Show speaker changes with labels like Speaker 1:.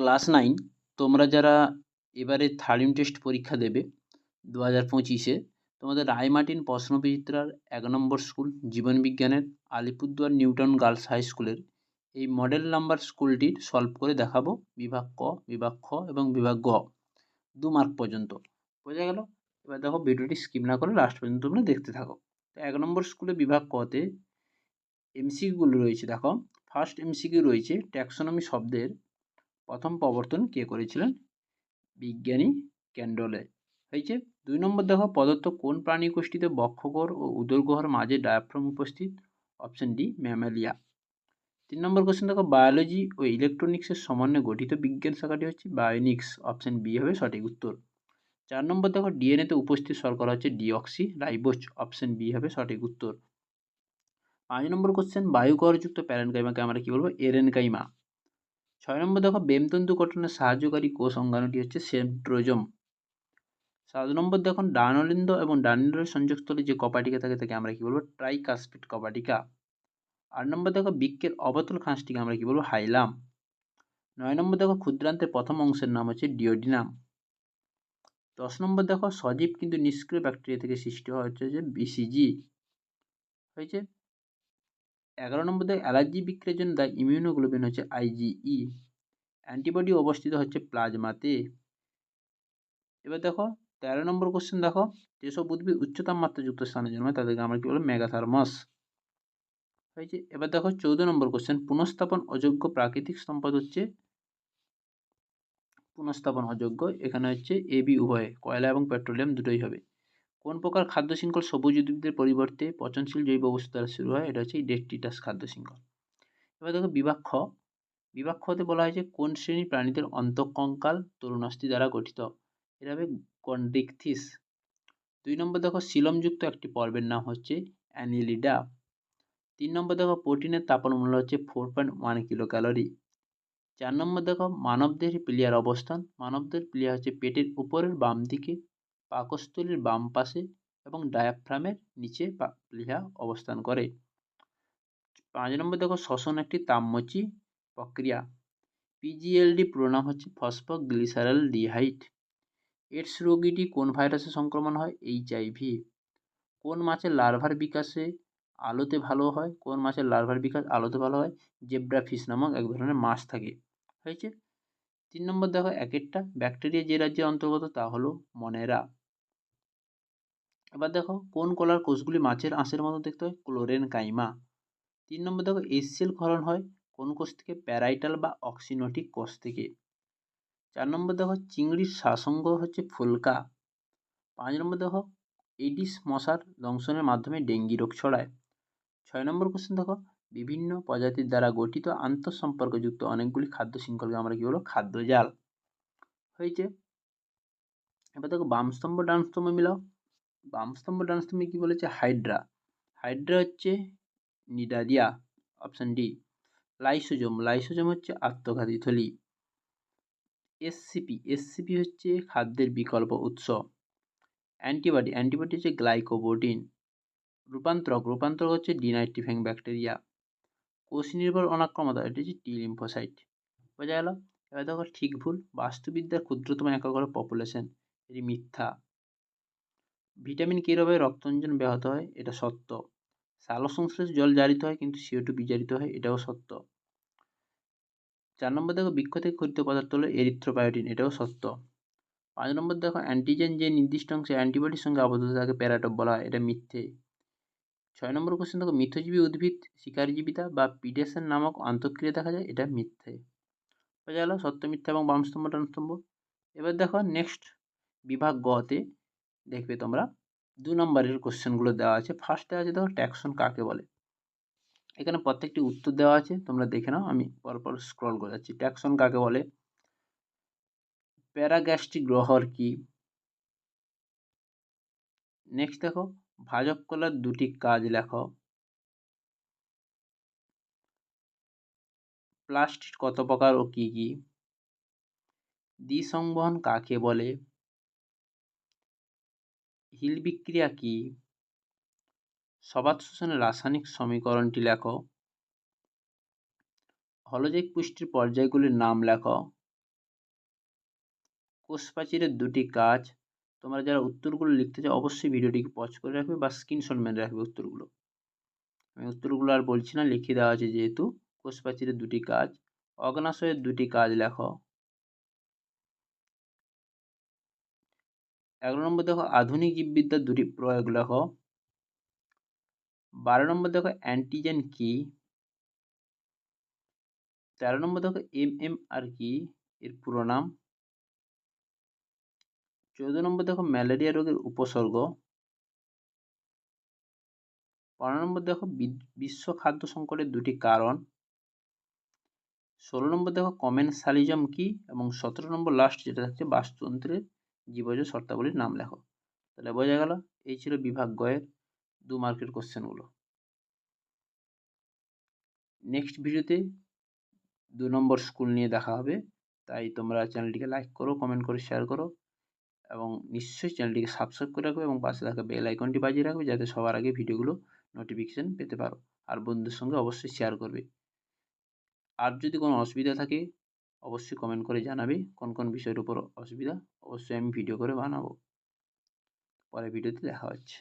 Speaker 1: Class nine, তোমরা যারা এবারে থার্ড ইউনিট টেস্ট পরীক্ষা দেবে দু হাজার পঁচিশে, তোমাদের রায়মার্টিন প্রশ্নবিচিত্রার এক নম্বর স্কুল জীবনবিজ্ঞানের আলিপুরদুয়ার নিউটাউন গার্লস হাই স্কুলের। এই মডেল নাম্বার স্কুলটির সলভ করে দেখাবো বিভাগ ক, বিভাগ খ এবং বিভাগ গ, দু মার্ক পর্যন্ত। বোঝা গেল? এবার দেখো ভিডিওটি স্কিপ না করে লাস্ট পর্যন্ত তোমরা দেখতে থাকো। তো এক নম্বর স্কুলে বিভাগ কতে এমসিকিউগুলো রয়েছে। দেখো ফার্স্ট এমসিকিউ রয়েছে ট্যাক্সোনমি শব্দের প্রথম প্রবর্তন কে করেছিলেন? বিজ্ঞানী ক্যান্ডলে। হয়েছে, দুই নম্বর দেখো পদার্থ কোন প্রাণী গোষ্ঠীতে বক্ষকর ও উদরগ্রহর মাঝে ডায়াফ্রাম উপস্থিত? অপশন ডি ম্যামেলিয়া তিন নম্বর কোশ্চেন দেখো বায়োলজি ও ইলেকট্রনিক্সের সমন্বয়ে গঠিত বিজ্ঞান শাখাটি হচ্ছে বায়োনিক্স অপশন বি হবে সঠিক উত্তর। চার নম্বর, দেখো ডিএনএতে উপস্থিত শর্করা হচ্ছে ডিঅক্সি রাইবোজ অপশন বি হবে সঠিক উত্তর। পাঁচ নম্বর কোশ্চেন বায়ুকরযুক্ত প্যারেনকাইমাকে আমরা কী বলব? এরেনকাইমা। ছয় নম্বর দেখো, বেমতন্তু গঠনে সাহায্যকারী কোষ অঙ্গাণুটি হচ্ছে সেন্ট্রোজম। সাত নম্বর দেখুন ডানলিন্দ এবং ডানিন্দ্রের সংযোগস্থলে যে কপাটিকা থাকে, তাকে আমরা কী বলব? ট্রাইকাসপিড কপাটিকা। আট নম্বর দেখো বৃক্ষের অবতল খাঁজটিকে আমরা কী বলব? হাইলাম। নয় নম্বর দেখো, ক্ষুদ্রান্তের প্রথম অংশের নাম হচ্ছে ডিওডিনাম। দশ নম্বর দেখো, সজীব কিন্তু নিষ্ক্রিয় ব্যাকটেরিয়া থেকে সৃষ্টি হওয়া হচ্ছে যে বিসিজি হয়েছে? এগারো নম্বর দেখো অ্যালার্জি বিক্রিয়ার জন্য দায় ইমিউনোগ্লোবিন হচ্ছে আইজিই অ্যান্টিবডি অবস্থিত হচ্ছে প্লাজমাতে। এবার দেখো, তেরো নম্বর কোশ্চেন দেখো, যেসব উদ্ভিদ উচ্চ তাপমাত্রাযুক্ত স্থানে জন্মায় তাদেরকে আমরা কী বলব মেগাথার্মাস। হয়েছে, এবার দেখো, চৌদ্দ নম্বর কোশ্চেন পুনঃস্থাপন অযোগ্য প্রাকৃতিক সম্পদ হচ্ছে, পুনঃস্থাপন অযোগ্য, এখানে হচ্ছে এবি উভয়, কয়লা এবং পেট্রোলিয়াম দুটোই হবে। কোন প্রকার খাদ্য শৃঙ্খল সবুজ উদ্ভিদের পরিবর্তে পচনশীল জৈব বস্তু দ্বারা শুরু হয়, এটা হচ্ছে ডেট্রিটাস খাদ্য শৃঙ্খল। এবার দেখো বিভাগ খ। বিভাগ বলা হয়েছে কোন শ্রেণির প্রাণীদের অন্তঃকঙ্কাল তরুণাস্থি দ্বারা গঠিত? এটা হবে কন্ডিকথিস। দুই নম্বর দেখো শিলমযুক্ত একটি পর্বের নাম হচ্ছে অ্যানিলিডা। তিন নম্বর দেখো প্রোটিনের তাপনমূল্য হচ্ছে four point one kilo calorie চার নম্বর দেখো মানবদের প্লিয়ার অবস্থান। মানবদের প্লিয়া হচ্ছে পেটের উপরের বাম দিকে। পাকস্থলীর বাম পাশে এবং ডায়াফ্রামের নিচে প্লিহা অবস্থান করে। পাঁচ নম্বর দেখো, শ্বসন একটি তাপমচি প্রক্রিয়া। পিজিএলডি প্রোনাম হচ্ছে ফসফোগ্লিসারাল ডিহাইট এডস রোগীটি কোন ভাইরাসে সংক্রমণ হয়? এইচআইভি কোন মাছের লার্ভার বিকাশে আলোতে ভালো হয়? কোন মাছের লার্ভার বিকাশ আলোতে ভালো হয়? জেব্রা ফিশ নামক এক ধরনের মাছ থাকে। হয়েছে? তিন নম্বর দেখো এক একটা ব্যাকটেরিয়া যে রাজ্যের অন্তর্গত, তা হলো মনেরা। এবার দেখো, কোন কলার কোষগুলি মাছের আঁশের মতো দেখতে হয়? Chlorenchyma. তিন নম্বর দেখো এসসিএল ক্ষরণ হয় কোন কোষ থেকে? প্যারাইটাল বা অক্সিনোটিক কোষ থেকে। চার নম্বর দেখো, চিংড়ির শ্বাসঙ্গ হচ্ছে ফুলকা। পাঁচ নম্বর দেখো, এডিস মশার দংশনের মাধ্যমে ডেঙ্গি রোগ ছড়ায়। ছয় নম্বর কোশ্চেন দেখো বিভিন্ন প্রজাতির দ্বারা গঠিত আন্তঃসম্পর্কযুক্ত অনেকগুলি খাদ্য শৃঙ্খলকে আমরা কী বলব? খাদ্য জাল। হয়েছে? এবার দেখো, বামস্তম্ভ, ডানস্তম্ভ মিলাও। বামস্তম্ভ, ডানস্তম্ভে কী বলেছে? হাইড্রা। হাইড্রা হচ্ছে Cnidaria, option D. Lysosome. Lysosome হচ্ছে আত্মঘাতী থলি। এসসিপি। এসসিপি হচ্ছে খাদ্যের বিকল্প উৎস। অ্যান্টিবডি। অ্যান্টিবডি হচ্ছে গ্লাইকোপ্রোটিন রূপান্তরক। রূপান্তরক হচ্ছে ডিনাইট্রিফ্যাং ব্যাকটেরিয়া। কোষ নির্ভর অনাক্রমতা এটি হচ্ছে টি লিম্ফোসাইট। বোঝা গেল? এবার দেখো ঠিক ভুল। বাস্তুবিদ্যার ক্ষুদ্রতম একক হলো পপুলেশন। এটি মিথ্যা। ভিটামিন কের রক্তঞ্জন ব্যাহত হয়, এটা সত্য। সালো সংশ্লেষ জল জারিত হয়, কিন্তু সিও টু বিজারিত হয়, এটাও সত্য। চার নম্বর দেখো বৃক্ষ থেকে ক্ষরিত পদার্থ হলো এরিথ্রোবায়োটিন এটাও সত্য। পাঁচ নম্বর দেখো অ্যান্টিজেন যে নির্দিষ্ট অংশে অ্যান্টিবডির সঙ্গে আবদ্ধ থাকে, প্যারাটপ বলা হয়, এটা মিথ্যে। ছয় নম্বর কোশ্চেন দেখো মিথজীবী উদ্ভিদ, শিকারজীবিতা বা পিডেশন নামক আন্তঃক্রিয়া দেখা যায়, এটা মিথ্যে। বোঝা গেল সত্য, মিথ্যা এবং বামস্তম্ভ ডানস্তম্ভ এবার দেখো নেক্সট বিভাগ গতে দেখবে তোমরা, দু নম্বরের কোশ্চেনগুলো দেওয়া আছে। ফার্স্টে আছে দেখো ট্যাক্সন কাকে বলে? এখানে প্রত্যেকটি উত্তর দেওয়া আছে, তোমরা দেখে নাও, আমি পরপর স্ক্রল করে যাচ্ছি। ট্যাক্সন কাকে বলে? প্যারাগ্যাস্ট্রিক গ্রহর কি? নেক্সট দেখো ভাজক কলার দুটি কাজ লেখো। প্লাস্টিক কত প্রকার ও কী কী? দ্বিসংবহন কাকে বলে? হিল বিক্রিয়া কি? সবাত শোষণের রাসায়নিক সমীকরণটি লেখো। হলজিক পুষ্টির পর্যায়গুলির নাম লেখো। কোষ প্রাচীরের দুটি কাজ তোমরা যারা উত্তরগুলো লিখতে চাও, অবশ্যই ভিডিওটিকে পজ করে রাখবে বা স্ক্রিনশট মেরে রাখবে উত্তরগুলো। আমি উত্তরগুলো আর বলছি না, লিখে দেওয়া আছে যেহেতু। কোষ দুটি কাজ, অগ্নাশয়ের দুটি কাজ লেখো। এগারো নম্বর দেখো, আধুনিক জীববিদ্যার দুটি প্রয়োগ লেখো। বারো নম্বর দেখো অ্যান্টিজেন কি? তেরো নম্বর দেখো এম এম আর কি? এর পুরো নাম। চৌদ্দ নম্বর দেখো ম্যালেরিয়া রোগের উপসর্গ। পনেরো নম্বর দেখো বিশ্ব খাদ্য সংকটের দুটি কারণ। ষোলো নম্বর দেখো কমেনসালিজম কি? এবং সতেরো নম্বর লাস্ট যেটা থাকছে বাস্তুতন্ত্রের জীবজ শর্তাবলীর নাম লেখো। তাহলে বোঝা গেল, এই ছিল বিভাগ গয়ের দু মার্কের কোশ্চেনগুলো। নেক্সট ভিডিওতে দু নম্বর স্কুল নিয়ে দেখা হবে। তাই তোমরা চ্যানেলটিকে লাইক করো কমেন্ট করে শেয়ার করো। এবং নিশ্চয়ই চ্যানেলটিকে সাবস্ক্রাইব করে রাখবে এবং পাশে থাকা বেল আইকনটি বাজিয়ে রাখবে যাতে সবার আগে ভিডিওগুলো নোটিফিকেশান পেতে পারো। আর বন্ধুদের সঙ্গে অবশ্যই শেয়ার করবে। আর যদি কোনো অসুবিধা থাকে, অবশ্যই কমেন্ট করে জানাবে, কোন কোন বিষয়ের উপর অসুবিধা, অবশ্যই আমি ভিডিও করে বানাবো। পরে ভিডিওতে দেখা হচ্ছে।